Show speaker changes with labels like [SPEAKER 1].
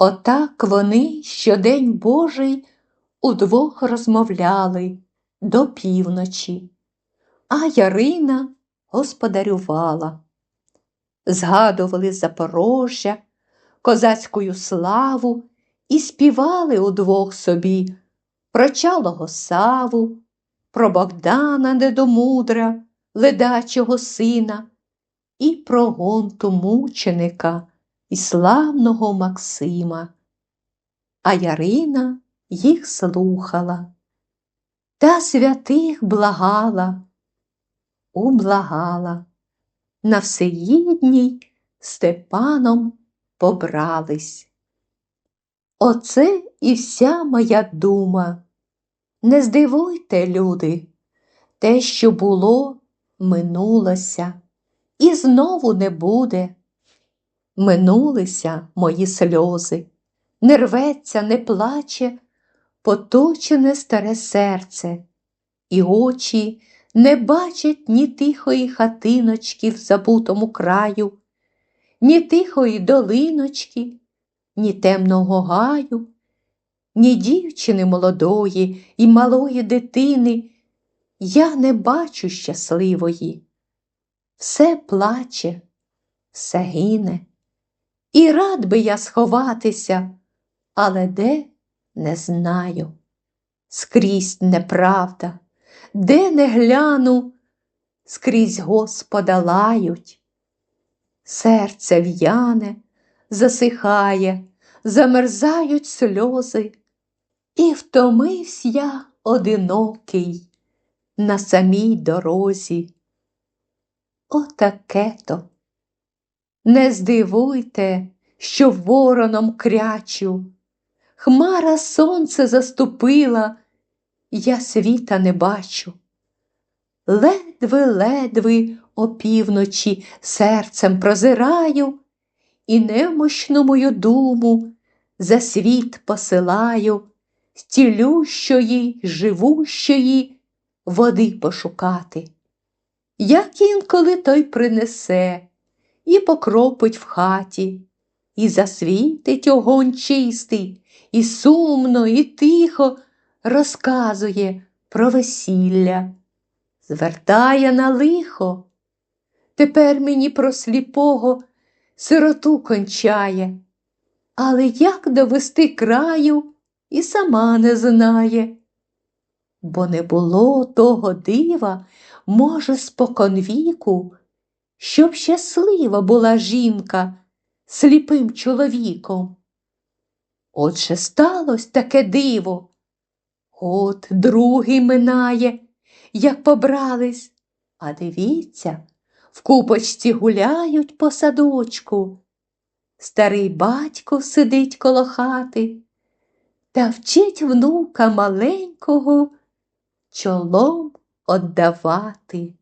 [SPEAKER 1] Отак вони щодень Божий удвох розмовляли до півночі, а Ярина господарювала. Згадували Запорожжя, козацькую славу і співали удвох собі про чалого саву, про Богдана недомудра, ледачого сина, і про гонту мученика і славного Максима. А Ярина їх слухала та святих благала, ублагала. На всеїдній Степаном побрались. Оце і вся моя дума. Не здивуйте, люди, те, що було, минулося, і знову не буде. Минулися мої сльози, не рветься, не плаче, поточене старе серце, і очі не бачать ні тихої хатиночки в забутому краю, ні тихої долиночки, ні темного гаю, ні дівчини молодої і малої дитини. Я не бачу щасливої. Все плаче, все гине. І рад би я сховатися, але де не знаю. Скрізь неправда, де не гляну, скрізь Господа лають. Серце в'яне, засихає, замерзають сльози, і втомився я одинокий на самій дорозі. Отаке то. Не здивуйте, що вороном крячу. Хмара сонце заступила, я світа не бачу. Ледве-ледве опівночі серцем прозираю і немощну мою думу за світ посилаю, стілющої, живущої води пошукати. Як інколи той принесе і покропить в хаті, і засвітить огонь чистий, і сумно, і тихо розказує про весілля, звертає на лихо. Тепер мені про сліпого сироту кончає, але як довести краю і сама не знає. Бо не було того дива, може, споконвіку, щоб щаслива була жінка сліпим чоловіком. Отже сталося таке диво. От другий минає, як побрались, а дивіться, в купочці гуляють по садочку. Старий батько сидить коло хати та вчить внука маленького чолом оддавати.